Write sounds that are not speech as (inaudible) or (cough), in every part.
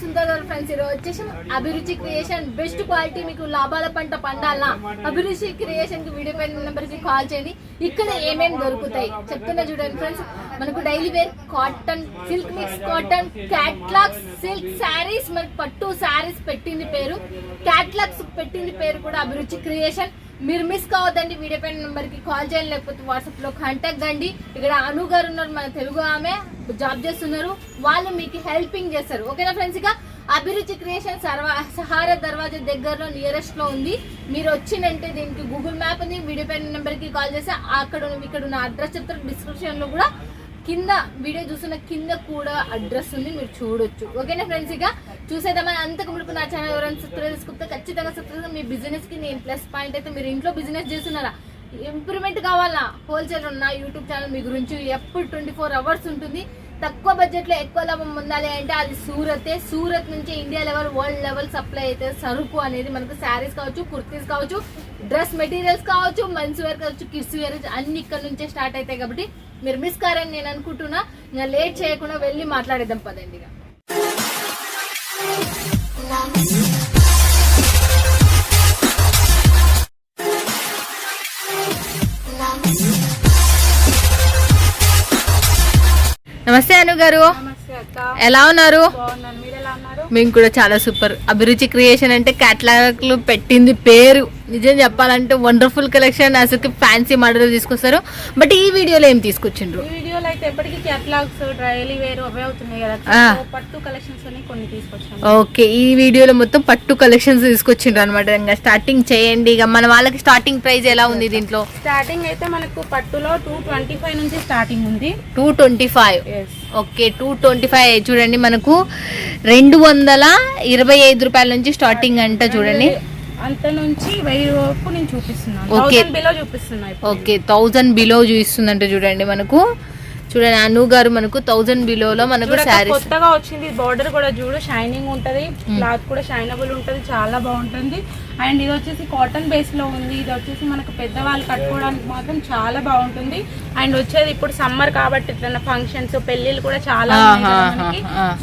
Sundar friends ఈరోజు వచ్చేసి అభిరుచి క్రియేషన్ బెస్ట్ క్వాలిటీ మీకు లాభాల పంట పండాలా? అభిరుచి క్రియేషన్కి వీడియో పైన నెంబర్కి కాల్ చేయండి. ఇక్కడ ఏమేమి దొరుకుతాయి? చెప్తున్నా చూడండి ఫ్రెండ్స్ మనకు daily wear cotton silk mix cotton catalogues silk saris మనకు పట్టు శారీస్ పెట్టింది పేరు. క్యాట్లాగ్స్ పెట్టింది పేరు కూడా అభిరుచి క్రియేషన్. మీరు మిస్ కావద్దండి వీడియో పైన నెంబర్కి కాల్ చేయండి లేకపోతే వాట్సాప్లో కాంటాక్ట్ అండి ఇక్కడ అను గారు ఉన్నారు మన తెలుగు ఆమె. జాబ్ చేస్తున్నారు వాళ్ళు మీకు హెల్పింగ్ చేస్తారు. ఓకేనా ఫ్రెండ్స్ ఇక అభిరుచి క్రియేషన్ సర్వా సహారా దర్వాజా దగ్గరలో నియరెస్ట్లో ఉంది. మీరు వచ్చిందంటే దీనికి గూగుల్ మ్యాప్ ఉంది వీడియో పైన నెంబర్కి కాల్ చేస్తే అక్కడ ఉన్న- ఇక్కడ ఉన్న అడ్రస్ చెప్తారు. డిస్క్రిప్షన్లో కూడా కింద వీడియో చూస్తున్న కింద కూడా అడ్రస్ ఉంది. మీరు చూడొచ్చు. ఓకేనా ఫ్రెండ్స్ ఇక చూసేద్దామని అంతకు ముందు నా ఛానల్ ఎవరైనా సబ్స్క్రైబ్ చేసుకుంటే ఖచ్చితంగా సబ్స్క్రైబ్ మీ బిజినెస్కి నేను ప్లస్ పాయింట్ అయితే మీరు ఇంట్లో బిజినెస్ చేస్తున్నారా? ఇంప్రూవ్మెంట్ కావాలా? హోల్సేల్ ఉన్న యూట్యూబ్ ఛానల్ మీ గురించి ఎప్పుడు ట్వంటీ ఫోర్ అవర్స్ ఉంటుంది. తక్కువ బడ్జెట్లో ఎక్కువ లాభం పొందాలి అంటే అది సూరతే. సూరత్ నుంచి India level world level supply అయితే సరుకు అనేది మనకు శారీస్ కావచ్చు కుర్తీస్ కావచ్చు డ్రెస్ మెటీరియల్స్ కావచ్చు మెన్స్ వేర్ కావచ్చు కిడ్స్ వేర్ అన్ని ఇక్కడ నుంచే స్టార్ట్ అవుతాయి కాబట్టి మీరు మిస్ కారని నేను అనుకుంటున్నా. ఇంకా లేట్ చేయకుండా వెళ్ళి మాట్లాడేద్దాం పదండి నమస్తే అను గారు. ఎలా ఉన్నారు? మేము కూడా చాలా సూపర్. అభిరుచి క్రియేషన్ అంటే క్యాట్లాగ్లు పెట్టింది పేరు. నిజం చెప్పాలంటే వండర్ఫుల్ కలెక్షన్ అసలు ఫ్యాన్సీ మోడల్ తీసుకొస్తారు. బట్ ఈ వీడియోలో ఏం తీసుకొచ్చిండ్రు? ఎప్పటికీ క్యాటలాగ్స్ డైలీ వేరు అవే అవుతున్నాయి కదా. పట్టు కలెక్షన్స్ అని కొన్ని తీసుకొచ్చాను ఓకే ఈ వీడియోలో మొత్తం పట్టు కలెక్షన్స్ తీసుకొచ్చిండ్రు అనమాట ఇంకా స్టార్టింగ్ చేయండి ఇక మన వాళ్ళకి స్టార్టింగ్ ప్రైస్ ఎలా ఉంది దీంట్లో? స్టార్టింగ్ అయితే మనకు పట్టులో టూ ట్వంటీ ఫైవ్ నుంచి స్టార్టింగ్ ఉంది. Two twenty five okay two twenty five చూడండి మనకు రెండు వందల ఇరవై ఐదు రూపాయల నుంచి స్టార్టింగ్ అంట చూడండి. అంత నుంచి వెయ్యి వరకు నేను చూపిస్తున్నాను. థౌసండ్ బిలో చూపిస్తున్నా ఇప్పుడు. ఓకే థౌజండ్ బిలో చూపిస్తుందంట చూడండి మనకు. చూడండి అను గారు మనకు థౌజండ్ బిలోలో మనకు శారీస్ కొత్తగా వచ్చింది బార్డర్ కూడా చూడు షైనింగ్ ఉంటది క్లాత్ కూడా షైనబుల్ ఉంటది చాలా బాగుంటుంది. అండ్ ఇది వచ్చేసి కాటన్ బేస్లో ఉంది ఇది వచ్చేసి మనకు పెద్దవాళ్ళు కట్టుకోవడానికి మాత్రం చాలా బాగుంటుంది. అండ్ వచ్చేది ఇప్పుడు సమ్మర్ కాబట్టి ఇట్లా ఫంక్షన్స్ పెళ్ళిళ్ళు కూడా చాలా.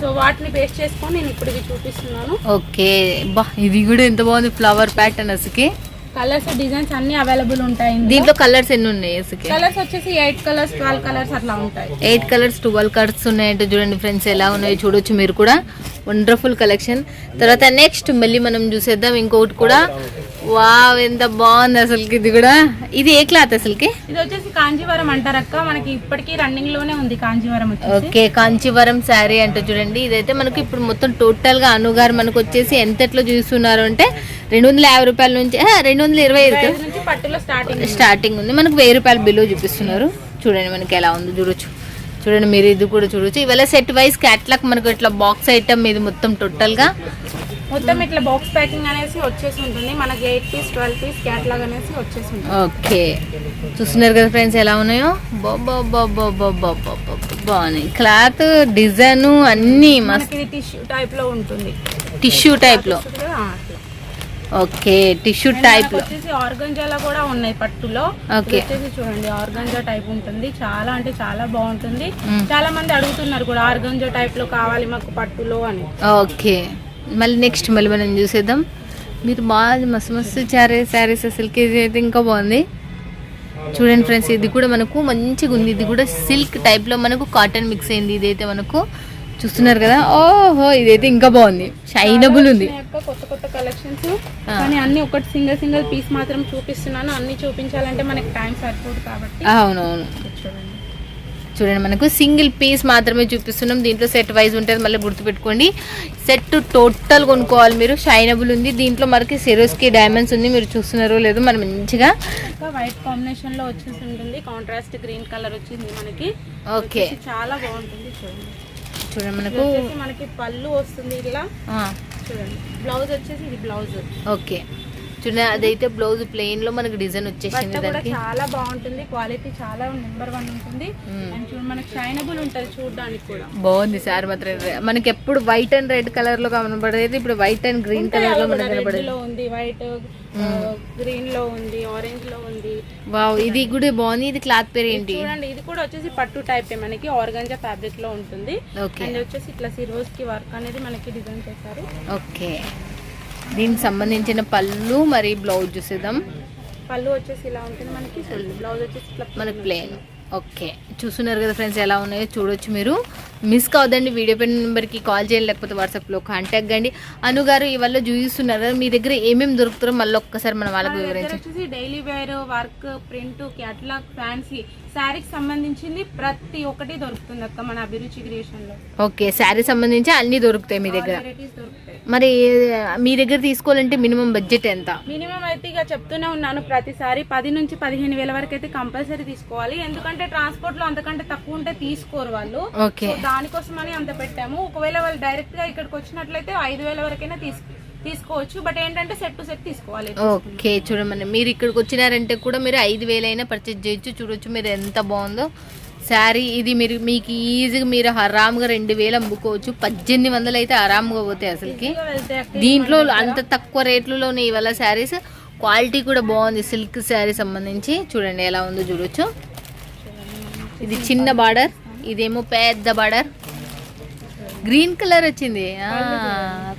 సో వాటిని బేస్ చేసుకొని నేను ఇప్పుడు చూపిస్తున్నాను. ఓకే బా ఇది కూడా ఎంత బాగుంది ఫ్లవర్ ప్యాటర్న్ అసలుకి. కలర్స్ డిజైన్స్ అన్ని అవైలబుల్ ఉంటాయి దీంట్లో కలర్స్ ఎన్ని ఉన్నాయి కలర్స్ వచ్చేసి ఎయిట్ కలర్స్ ట్వెల్వ్ కలర్స్ అట్లా ఉంటాయి. ఎయిట్ కలర్స్ ట్వెల్వ్ కలర్స్ ఉన్నాయంటే చూడండి ఫ్రెండ్స్ ఎలా ఉన్నాయో చూడొచ్చు మీరు కూడా. వండర్ఫుల్ కలెక్షన్ తర్వాత నెక్స్ట్ మళ్ళీ మనం చూసేద్దాం. ఇంకొకటి కూడా వావ్ ఎంత బాగుంది అసలుకి ఇది కూడా. ఇది ఏ క్లాత్ అసలుకి? ఇది వచ్చేసి కాంజీవరం అంటారక్క మనకి ఇప్పటికీ రన్నింగ్లోనే ఉంది కాంజీవరం ఓకే కాంచీవరం శారీ అంటే చూడండి. ఇదైతే మనకి ఇప్పుడు మొత్తం టోటల్గా అనుగారు మనకు వచ్చేసి ఎంతట్లో చూస్తున్నారు అంటే రెండు వందల యాభై రూపాయల నుంచి రెండు వందల ఇరవై పట్టులో స్టార్టింగ్ స్టార్టింగ్ ఉంది. మనకు వెయ్యి రూపాయలు బిలో చూపిస్తున్నారు. చూడండి మనకి ఎలా ఉంది చూడొచ్చు. చూడండి మీరు ఇది కూడా చూడొచ్చు. ఇవాళ సెట్ వైజ్ క్యాట్లాగ్ మనకు ఇట్లా బాక్స్ ఐటమ్ ఇది మొత్తం టోటల్గా. మొత్తం ఇట్లా బాక్స్ ప్యాకింగ్ అనేసి వచ్చేసి ఉంటుంది. మనకి eight piece twelve piece catalogue అనేసి వచ్చేసి ఉంటుంది. ఓకే. చూస్తున్నారు కదా ఫ్రెండ్స్ ఎలా ఉన్నాయో? బాగున్నాయి. క్లాత్ డిజైన్ అన్ని మనకి టిష్యూ టైప్లో ఉంటుంది. టిష్యూ టైప్లో. ఓకే టిష్యూ టైప్ వచ్చేసి ఆర్గంజాలో కూడా ఉన్నాయి పట్టులో. ఇది వచ్చేసి చూడండి ఆర్గంజా టైప్ ఉంటుంది. చాలా అంటే చాలా బాగుంటుంది. చాలా మంది అడుగుతున్నారు కూడా ఆర్గంజా టైప్లో కావాలి మాకు పట్టులో అని. ఓకే. మళ్ళీ నెక్స్ట్ మళ్ళీ మనం చూసేద్దాం. మీరు బాగా మస్తు మస్తు చారే శారీస్ అసలుకి ఇది అయితే ఇంకా బాగుంది. చూడండి ఫ్రెండ్స్ ఇది కూడా మనకు మంచిగా ఉంది. ఇది కూడా సిల్క్ టైప్లో మనకు కాటన్ మిక్స్ అయింది. ఇదైతే మనకు చూస్తున్నారు కదా. ఓహో ఇదైతే ఇంకా బాగుంది. షైనబుల్ ఉంది. కొత్త కొత్త కలెక్షన్స్. కానీ అన్ని ఒకటి సింగిల్ సింగిల్ పీస్ మాత్రం చూపిస్తున్నాను. అన్ని చూపించాలంటే మనకి టైం సరిపోదు కాబట్టి. అవునవును. చూడండి. చూడండి మనకు సింగిల్ పీస్ మాత్రమే చూపిస్తున్నాం. దీంట్లో సెట్ వైజ్ ఉంటుంది మళ్ళీ గుర్తుపెట్టుకోండి. సెట్ టోటల్ కొనుక్కోవాలి మీరు. షైనబుల్ ఉంది. దీంట్లో మనకి సిరోస్కి డైమండ్స్ ఉంది. మీరు చూస్తున్నారో లేదో మనం మంచిగా వైట్ కాంబినేషన్లో వచ్చేసి ఉంటుంది. కాంట్రాస్ట్ గ్రీన్ కలర్ వచ్చింది మనకి. ఓకే చాలా బాగుంటుంది. చూడండి. చూడండి మనకు మనకి పళ్ళు వస్తుంది ఇలా. చూడండి. బ్లౌజ్ వచ్చేసి ఇది బ్లౌజ్ ఓకే చూడండి అదైతే బ్లౌజ్ ప్లెయిన్లో మనకి డిజైన్ వచ్చేసింది దానికి చాలా బాగుంటుంది క్వాలిటీ చాలా నెంబర్ వన్ ఉంటుంది. అండ్ మనకి షైనబుల్ ఉంటుంది చూడడానికి కూడా. బాగుంది సార్ మాత్రం. మనకి ఎప్పుడు వైట్ అండ్ రెడ్ కలర్లో కనబడేది ఇప్పుడు వైట్ అండ్ గ్రీన్ కలర్లో మనకి కనబడేది. లో ఉంది వైట్ గ్రీన్లో ఉంది ఆరెంజ్లో ఉంది. వావ్ ఇది కూడా బాగుంది ఇది క్లాత్ పేరు ఏంటి? చూడండి ఇది కూడా వచ్చేసి పట్టు టైప్ మనకి ఆర్గంజా ఫ్యాబ్రిక్లో ఉంటుంది. అండ్ వచ్చేసి ఇట్లా సిరోజ్కి వర్క్ అనేది మనకి డిజైన్ చేశారు. ఓకే దీనికి సంబంధించిన పళ్ళు మరి బ్లౌజ్ చూసేద్దాం. పళ్ళు వచ్చేసి ఇలా ఉంటుంది మనకి బ్లౌజ్ వచ్చేసి మనకి ప్లేన్ ఓకే. చూస్తున్నారు కదా ఫ్రెండ్స్ ఎలా ఉన్నాయో చూడొచ్చు మీరు. మిస్ కావద్దండి వీడియో పెన్ నెంబర్కి కాల్ చేయండి లేకపోతే వాట్సాప్లో కాంటాక్ట్ కండి. అను గారు ఇవాళ చూపిస్తున్నారు? కదా మీ దగ్గర ఏమేమి దొరుకుతారో మళ్ళీ ఒక్కసారి మన వాళ్ళకి వచ్చేసి daily wear work print catalogue fancy శారీకి సంబంధించింది ప్రతి ఒక్కటి దొరుకుతుంది అక్క మన అభిరుచి క్రియేషన్లో ఓకే శారీ సంబంధించి అన్నీ దొరుకుతాయి మీ దగ్గర. మరి మీ దగ్గర తీసుకోవాలంటే మినిమం బడ్జెట్ ఎంత? మినిమం అయితే ఇక చెప్తూనే ఉన్నాను ప్రతిసారి పది నుంచి పదిహేను వేల వరకు అయితే కంపల్సరీ తీసుకోవాలి. ఎందుకంటే ట్రాన్స్పోర్ట్లో అంతకంటే తక్కువ ఉంటే తీసుకోరు వాళ్ళు. దానికోసమని అంత పెట్టాము. ఒకవేళ వాళ్ళు డైరెక్ట్గా ఇక్కడికి వచ్చినట్లయితే ఐదు వేల వరకైనా తీసు తీసుకోవచ్చు. బట్ ఏంటంటే సెట్ టు సెట్ తీసుకోవాలి. ఓకే చూడమని. మీరు ఇక్కడికి వచ్చినారంటే కూడా మీరు ఐదు వేలైనా పర్చేజ్ చేయొచ్చు. చూడొచ్చు మీరు ఎంత బాగుందో. శారీ ఇది మీరు మీకు ఈజీగా మీరు ఆరామ్గా రెండు వేలు అమ్ముకోవచ్చు. పద్దెనిమిది వందలు అయితే ఆరామ్గా పోతాయి అసలుకి. దీంట్లో అంత తక్కువ రేట్లలోనే ఇవాళ శారీస్ క్వాలిటీ కూడా బాగుంది. సిల్క్ శారీ సంబంధించి. చూడండి ఎలా ఉందో చూడొచ్చు. ఇది చిన్న బార్డర్ ఇదేమో పెద్ద బార్డర్. గ్రీన్ కలర్ వచ్చింది.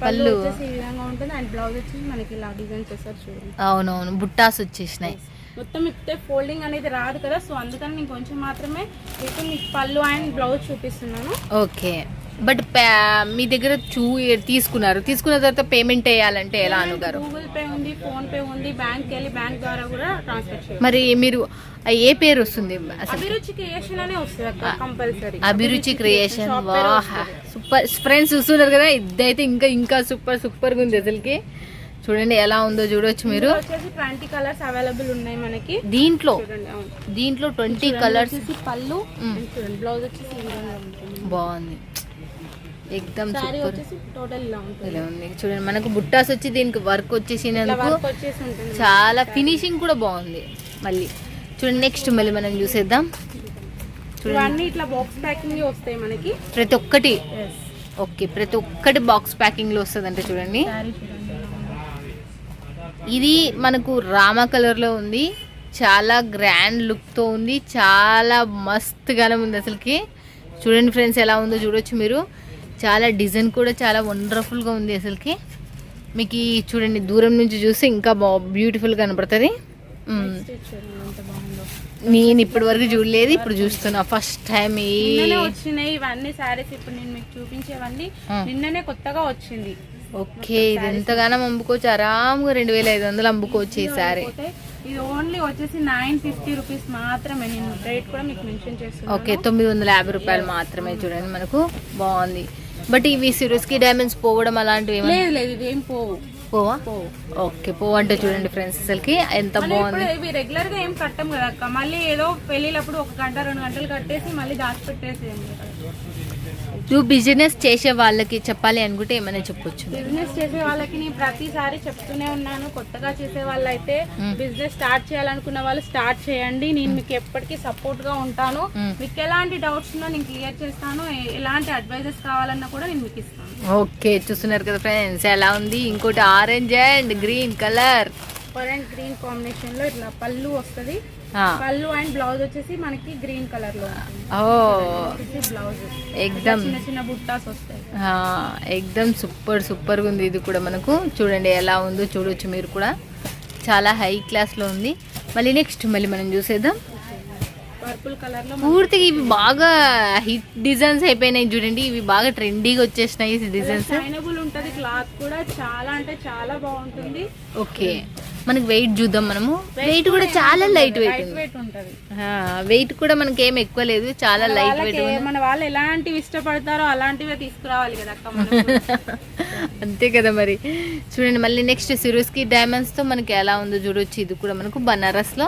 పళ్ళు. వచ్చేసి ఈ విధంగా ఉంటుంది అండ్ బ్లౌజ్ వచ్చేసి మనకి ఇలా డిజైన్ చేస్తారు చూడండి అవునవును బుట్టాస్ వచ్చేసినాయి. మొత్తం ఇప్పుడే ఫోల్డింగ్ అనేది రాదు కదా సో అందుకని నేను కొంచెం మాత్రమే ఇప్పుడు మీకు పళ్ళు అండ్ బ్లౌజ్ చూపిస్తున్నాను. ఓకే. బట్ మీ దగ్గర చూ తీసుకున్నారు. తీసుకున్న తర్వాత పేమెంట్ వేయాలంటే ఎలా అనుగారు? గూగుల్ పే ఉంది ఫోన్ పే ఉంది బ్యాంక్ వెళ్ళి బ్యాంక్ ద్వారా కూడా ట్రాన్స్ఫర్ మరి మీరు ఏ పేరు వస్తుంది అభిరుచి క్రియేషన్ వాహ్. సూపర్ ఫ్రెండ్స్ చూస్తున్నారు కదా ఇదైతే ఇంకా ఇంకా సూపర్ సూపర్గా ఉంది అసలుకి. చూడండి ఎలా ఉందో చూడొచ్చు మీరు. ట్వంటీ కలర్స్ అవైలబుల్ ఉన్నాయి మనకి. దీంట్లో దీంట్లో ట్వంటీ కలర్స్ పళ్ళు. బ్లౌజ్ వచ్చేసి బాగుంది. ఎక్దమ్ సూపర్ ఇలా ఉంది. చూడండి మనకు బుట్టాస్ వచ్చి దీనికి వర్క్ వచ్చేసినందుకు చాలా ఫినిషింగ్ కూడా బాగుంది. మళ్ళీ. చూడండి నెక్స్ట్ మళ్ళీ మనం చూసేద్దాం ఇవన్నీ ఇట్లా బాక్స్ ప్యాకింగ్ వస్తాయి మనకి. ప్రతి ఒక్కటి. ఓకే ప్రతి ఒక్కటి బాక్స్ ప్యాకింగ్లో వస్తుంది అంటే చూడండి చూడండి. ఇది మనకు రామా కలర్లో ఉంది. చాలా గ్రాండ్ లుక్తో ఉంది. చాలా మస్తుగానే ఉంది అసలుకి. చూడండి ఫ్రెండ్స్ ఎలా ఉందో చూడొచ్చు మీరు. చాలా డిజైన్ కూడా చాలా వండర్ఫుల్గా ఉంది అసలుకి. మీకు చూడండి దూరం నుంచి చూస్తే ఇంకా బా బ్యూటిఫుల్ కనపడుతుంది. నేను ఇప్పటి వరకు చూడలేదు ఇప్పుడు చూస్తున్నా. ఫస్ట్ టైం వచ్చినాయి ఇవన్నీ శారీస్. ఇప్పుడు నేను మీకు చూపించేవన్నీ. నిన్ననే కొత్తగా వచ్చింది. ఓకే ఇది ఎంతగానో అమ్ముకోవచ్చు. ఆరాముగా రెండు వేల ఐదు వందలు అమ్ముకోవచ్చు ఈ సారీ ఇది ఓన్లీ వచ్చేసి నైన్ ఫిఫ్టీ రూపీస్ మాత్రమే. నేను రేట్ కూడా మీకు మెన్షన్ చేస్తున్నాను. ఓకే తొమ్మిది వందల యాభై రూపాయలు మాత్రమే చూడండి మనకు బాగుంది. బట్ ఇవి సిరోస్కి డైమండ్స్ పోవడం అలాంటివి లేదు లేదు ఇది ఏం పోవు. పోవా? ఓకే పోవు అంటే చూడండి ఫ్రెండ్స్ అసలుకి ఎంత బాగుంది. ఇవి రెగ్యులర్గా ఏం కట్టం కదా అక్క మళ్ళీ ఏదో పెళ్ళిళ్ళప్పుడు ఒక గంట రెండు గంటలు కట్టేసి మళ్ళీ దాచిపెట్టేసి నువ్వు బిజినెస్ చేసే వాళ్ళకి చెప్పాలి అనుకుంటే ఏమైనా చెప్పొచ్చు. బిజినెస్ చేసే వాళ్ళకి నేను ప్రతిసారి చెప్తూనే ఉన్నాను. కొత్తగా చేసే వాళ్ళైతే. బిజినెస్ స్టార్ట్ చేయాలనుకున్న వాళ్ళు స్టార్ట్ చేయండి. నేను మీకు ఎప్పటికీ సపోర్ట్గా ఉంటాను. మీకు ఎలాంటి డౌట్స్ ఉన్నా నేను క్లియర్ చేస్తాను. ఎలాంటి అడ్వైజెస్ కావాలన్నా కూడా నేను మీకు ఇస్తాను. ఓకే చూస్తున్నారు కదా ఫ్రెండ్స్ ఎలా ఉంది? ఇంకోటి orange and green colour orange green కాంబినేషన్లో ఇట్లా పళ్ళు వస్తది. పళ్ళు అండ్ బ్లౌజ్ వచ్చేసి మనకి గ్రీన్ కలర్లో. ఓ. బ్లౌజ్. ఎక్దమ్ చిన్న చిన్న బుట్టాస్ వస్తాయి. ఆ, ఎక్దమ్ సూపర్ సూపర్గా ఉంది ఇది కూడా మనకు. చూడండి ఎలా ఉందో చూడొచ్చు మీరు కూడా. చాలా హై క్లాస్లో ఉంది. మళ్ళీ నెక్స్ట్ మళ్ళీ మనం చూసేద్దాం. పర్పుల్ కలర్లో పూర్తిగా ఇవి బాగా హిట్ డిజైన్స్ అయిపోయినాయి చూడండి. ఇవి బాగా ట్రెండీగా వచ్చేసినాయి డిజైన్స్. ఉంటది క్లాత్ కూడా. చాలా అంటే చాలా బాగుంటుంది. ఓకే. మనకి వెయిట్ చూద్దాం మనము. వెయిట్ కూడా చాలా లైట్ వెయిట్ ఉంటది. వెయిట్ కూడా మనకి ఏం ఎక్కువ లేదు చాలా లైట్ వెయిట్ మన వాళ్ళు ఎలాంటివి ఇష్టపడతారో అలాంటివే తీసుకురావాలి కదా (laughs) అంతే కదా మరి. చూడండి మళ్ళీ నెక్స్ట్ సిరోస్కి డైమండ్స్తో మనకి ఎలా ఉందో చూడొచ్చు. ఇది కూడా మనకు బనారస్లో.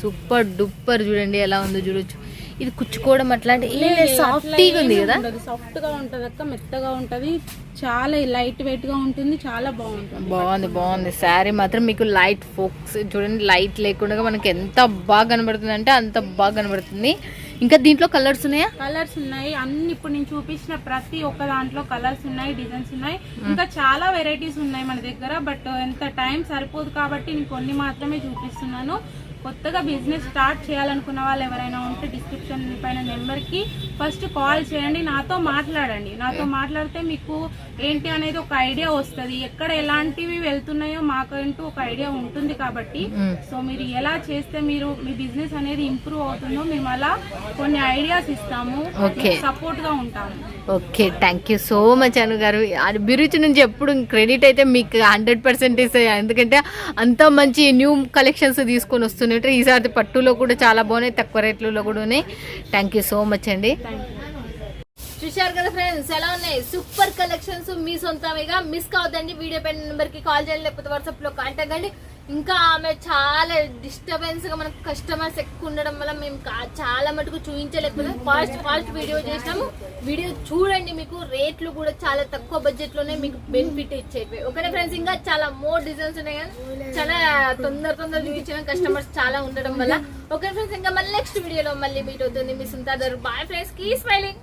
సూపర్ డూపర్ చూడండి ఎలా ఉందో చూడొచ్చు. ఇది కుచ్చుకోవడం అట్లాంటి సాఫ్టీగా ఉంది కదా? సాఫ్ట్గా ఉంటది అక్క మెత్తగా ఉంటది. చాలా లైట్ వెయిట్గా ఉంటుంది చాలా బాగుంటుంది. బాగుంది బాగుంది. శారీ మాత్రం మీకు లైట్ ఫోక్స్ చూడండి లైట్ లేకుండా మనకి ఎంత బాగా కనబడుతుంది అంటే అంత బాగా కనబడుతుంది. ఇంకా దీంట్లో కలర్స్ ఉన్నాయా? కలర్స్ ఉన్నాయి. అన్ని ఇప్పుడు నేను చూపించిన ప్రతి ఒక్క దాంట్లో కలర్స్ ఉన్నాయి డిజైన్స్ ఉన్నాయి. ఇంకా చాలా వెరైటీస్ ఉన్నాయి మన దగ్గర బట్ ఎంత టైం సరిపోదు కాబట్టి నేను కొన్ని మాత్రమే చూపిస్తున్నాను. కొత్తగా బిజినెస్ స్టార్ట్ చేయాలనుకున్న వాళ్ళు ఎవరైనా ఉంటే డిస్క్రిప్షన్ పైన నెంబర్కి ఫస్ట్ కాల్ చేయండి నాతో మాట్లాడండి. నాతో మాట్లాడితే మీకు ఏంటి అనేది ఒక ఐడియా వస్తుంది. ఎక్కడ ఎలాంటివి వెళ్తున్నాయో మాకంటూ ఒక ఐడియా ఉంటుంది కాబట్టి సో మీరు ఎలా చేస్తే మీరు మీ బిజినెస్ అనేది ఇంప్రూవ్ అవుతుందో మేము అలా కొన్ని ఐడియాస్ ఇస్తాము. సపోర్ట్గా ఉంటాము. Okay thank you so much Anu గారు. అభిరుచి నుంచి ఎప్పుడు క్రెడిట్ అయితే మీకు హండ్రెడ్ పర్సెంట్ ఇస్తాయి? ఎందుకంటే అంత మంచి న్యూ కలెక్షన్స్ తీసుకొని వస్తున్నట్టు ఈసారి పట్టులో కూడా చాలా బాగున్నాయి తక్కువ రేట్లలో కూడా ఉన్నాయి. థ్యాంక్ యూ సో మచ్ అండి. చూశారు కదా ఫ్రెండ్స్ ఎలా ఉన్నాయి? సూపర్ కలెక్షన్స్ మీ సొంతమేగా? మిస్ కావద్దండి వీడియో పైన నెంబర్కి కాల్ చేయండి లేకపోతే వాట్సాప్లో కాంటాక్ట్ అండి ఇంకా ఆమె చాలా డిస్టర్బెన్స్గా మనకు కస్టమర్స్ ఎక్కువ ఉండడం వల్ల మేము చాలా మటుకు చూపించలేకపోతే ఫాస్ట్ ఫాస్ట్ వీడియో చేసినాము. వీడియో చూడండి మీకు రేట్లు కూడా చాలా తక్కువ బడ్జెట్లోనే మీకు బెనిఫిట్ ఇచ్చేవి ఓకేనా ఫ్రెండ్స్ ఇంకా చాలా మోర్ డిజైన్స్ ఉన్నాయి కానీ చాలా తొందర తొందర చూపించిన కస్టమర్స్ చాలా ఉండడం వల్ల. ఓకే ఫ్రెండ్స్ ఇంకా మళ్ళీ నెక్స్ట్ వీడియోలో మళ్ళీ మీట్ అవుతుంది మీ సుంతాదర్ బాయ్ ఫ్రెండ్స్ కీ స్మైలింగ్